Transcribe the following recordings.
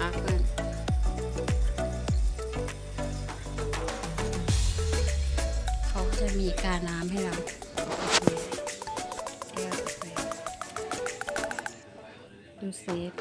นะคะเพื่อนเขาจะมีกาน้ำให้เราดูเซฟ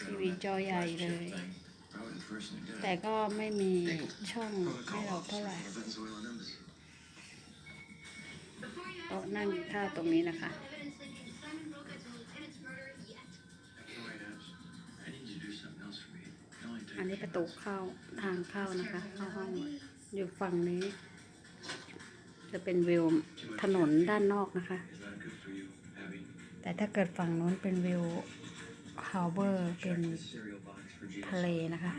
ทีวีจอใหญ่เลย แต่ก็ไม่มีช่องให้เราเท่าไหร่โต๊ะนั่งกินข้าวตรงนี้นะคะ อันนี้ประตูเข้าทางเข้านะคะ เข้าห้องอยู่ฝั่งนี้ จะเป็นวิวถนนด้านนอกนะคะ แต่ถ้าเกิดฝั่งนู้นเป็นวิว ฮาเบอร์เป็นทะเลนะคะ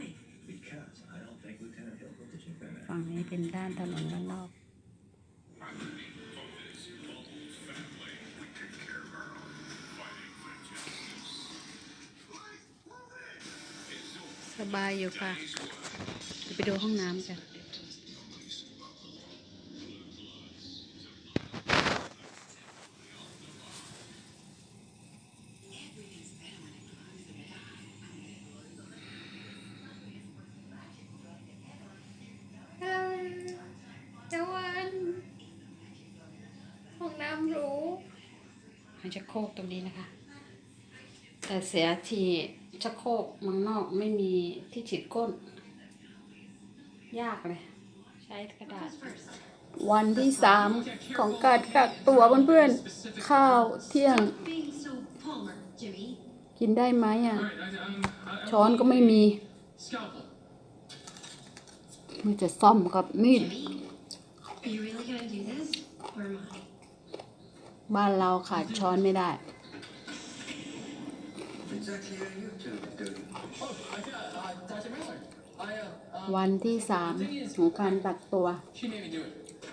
ฝั่งนี้เป็นด้านถนนด้านนอกสบายอยู่ค่ะเดี๋ยวไปดูห้องน้ำกัน ตะวันห้องน้ำหรูให้ชักโครกตรงนี้นะคะ แต่เสียทีชักโครกเมืองนอกไม่มีที่ฉีดก้น ยากเลย ใช้กระดาษ วันที่สามของการกักตัวเพื่อนๆ ข้าวเที่ยง Being so Palmer, Jimmy. กินได้ไหมอะ Alright, I, um, I, ช้อนก็ไม่มี scalpel. มีแต่ซ่อมกับมีด Jimmy, are you really gonna do this? Or am I? บ้านเราขาดช้อนไม่ได้ Exactly how you two doing. Oh, I, uh, Dr. Miller. I, uh, um, วันที่สามของการกักตัว she made me do it.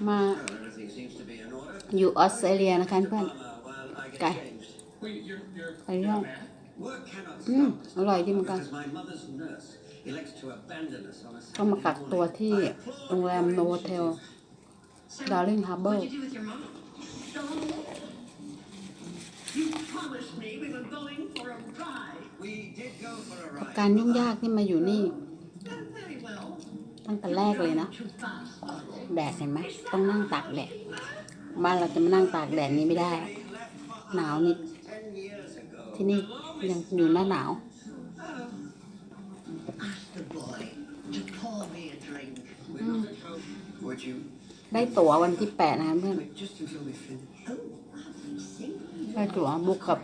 มา Well, everything seems to be in order. อยู่ออสเตรเลียนะคะเพื่อน Palmer, while I get Guy. changed. Wait, you're, you're, I you're know. a man? Work cannot อืม stop อร่อยดีเหมือนกัน because my mother's nurse elects to abandon us on a ก็มากัก Saturday ตัว morning. ที่ I applaud โรงแรม your โนเทล So, Darling Harbour what'd you do with your mom? You promised me we were going for a ride. We did go for a ride. การยุ่งยากที่มาอยู่นี่ Very well. ตั้งแต่แรกเลยนะ Too fast. แดดเห็นไหมต้องนั่งตากแดดบ้านเราจะมานั่งตากแดดนี้ไม่ได้ We left for หนาวนิด ten years ago. ที่นี่ยังอยู่หน้าหนาว Ask the boy to pour me a drink. Would you ได้ตั๋ววันที่แปดนะคะเพื่อนได้ตั๋วบุกกับ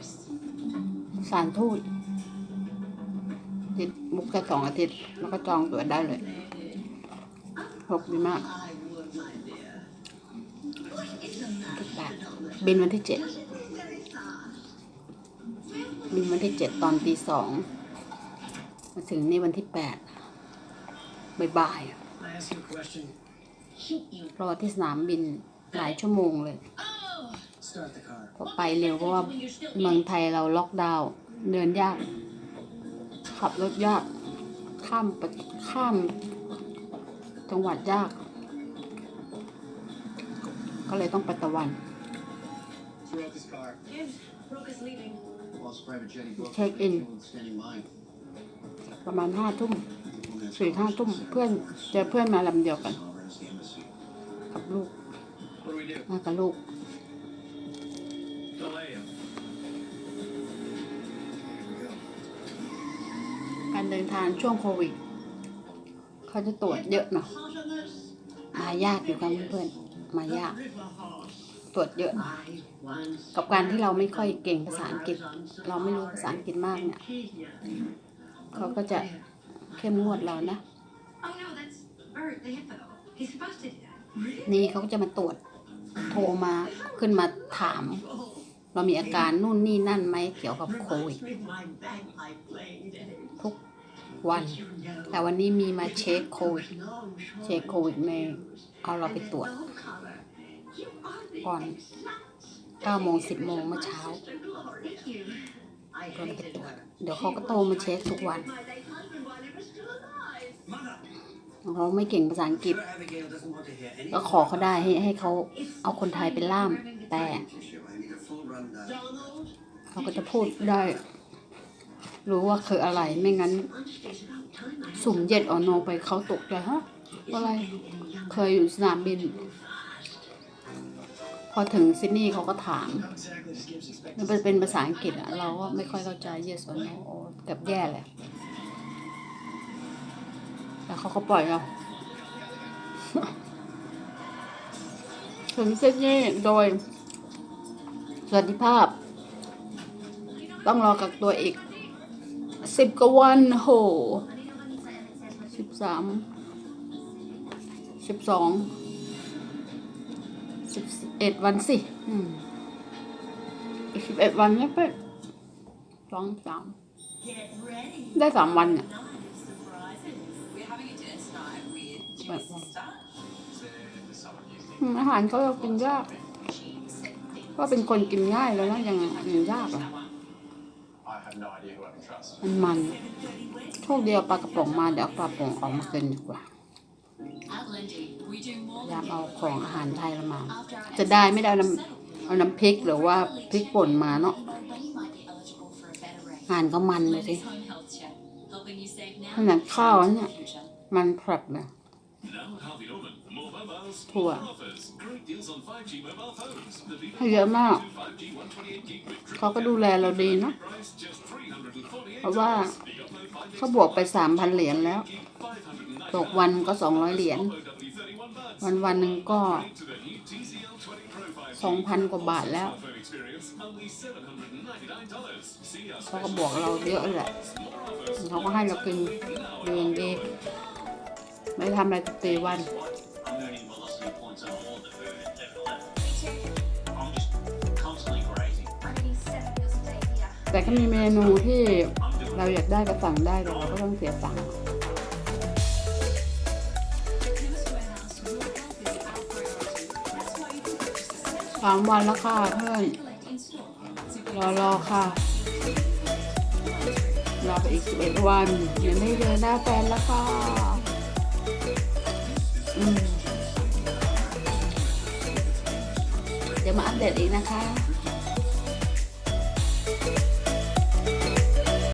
สารทูตติดบุกแค่สองอาทิตย์ แล้วก็จองตั๋วได้เลยครบดีมาก I would, my dear. What is the ที่แปด matter? บินวันที่เจ็ดบินวันที่เจ็ดตอนตีสองมาถึงนี่วันที่แปดบ่ายๆ รอที่สนามบินหลายชั่วโมงเลย Start the car. พอไปเร็วเพราะว่าเมืองไทยเราล็อกดาวน์เดินยาก ขับรถยาก ข้ามปข้ามจังหวัดยาก ก็เลยต้องไปตะวัน Throw out this car. Yes, Brooke is leaving. Boss Private Jenny Brooke. Check in. Standing by. ประมาณห้าทุ่มสี่ห้าทุ่มเพื่อนเจอเพื่อนมาลำเดียวกัน ลูก What do we do? มากับลูก Delay him. การเดินทางช่วงโควิด เขาจะตรวจเยอะหน่อย Hot on this. มายากอยู่ครับเพื่อนๆมายาก River horse. ตรวจเยอะ I once กับการที่เราไม่ค่อยเก่งภาษาอังกฤษ เราไม่รู้ภาษาอังกฤษมากเนี่ย Kenya. เขาก็จะเข้มงวดเรานะ Oh no, that's Bert, the hippo. He's supposed to do that. นี่เขาก็จะมาตรวจโทรมาขึ้นมาถาม เรามีอาการนู่นนี่นั่นไหมเกี่ยวกับโควิดทุกวัน แต่วันนี้มีมาเช็คโควิดเช็คโควิดไม่เอาเราไปตรวจก่อน9โมง10โมงเมื่อเช้า Thank you. ก่อนไปตรวจเดี๋ยวเขาก็โทรมาเช็คทุกวัน เราไม่เก่งภาษาอังกฤษ ก็ขอเขาได้ให้ให้เขาเอาคนไทยเป็นล่ามแต่เขาก็จะพูดได้ รู้ว่าคืออะไรไม่งั้น สุ่มเย็ดออโนไปเขาตกใจฮะอะไรเคยอยู่สนามบิน พอถึงซิดนีย์เขาก็ถาม มันเป็นภาษาอังกฤษอะเราก็ไม่ค่อยเข้าใจ yes or no โอ้กับแย่เลย แต่เขาก็ปล่อยเราถึงซิดนีย์โดยสวัสดิภาพ ต้องรอกักตัวอีกสิบกว่าวันโหสิบสามสิบสองสิบเอ็ดวันสิอือสิบเอ็ดวันนี่เป๊ะสองสามได้สามวันเนี่ย Night of surprises. We're having a dinner tonight with Right, Jimmy's right. sister. อืมอาหารเขาเรากินยากก็เป็นคนกินง่ายแล้วนะยังกินยากอะ I have no idea who I can trust. มันมันโชคดีเอาปลากระป๋องมาเดี๋ยวเอาปลากระป๋องออกมากินดีกว่า At Lindy, we do พ more ยายาม than เอาของอาหารไทยละมา After our จะได้ไม่ได้เอาน้ำเอาน้ำพริกหรือว่าพริกป่นมาเนาะ you know when you might be eligible for a better rate. อาหารก็มันเลยสิ Lindy's Home Health Check, helping you save now ขนาดข้าว and เนี่ย in the future. มันแผลบเลย ถั่วให้เยอะมาก เขาก็ดูแลเราดีเนาะเพราะว่าเขาบวกไปสามพันเหรียญแล้ว ตกวันก็สองร้อยเหรียญ วันวันหนึ่งก็สองพันกว่าบาทแล้วเขาก็บอกเราเยอะแหละเขาก็ให้เรากินเดือนดี ไม่ทำอะไรทุกเตวัน แต่ก็มีเมนูที่เราอยากได้ก็สั่งได้แต่เราก็ต้องเสียสั่งสามวันแล้วค่ะเพื่อน รอรอค่ะ รอไปอีกสิบเอ็ดวันเดี๋ยวไม่เจอหน้าแฟนแล้วค่ะ เดี๋ยวมาอัปเดตอีกนะคะ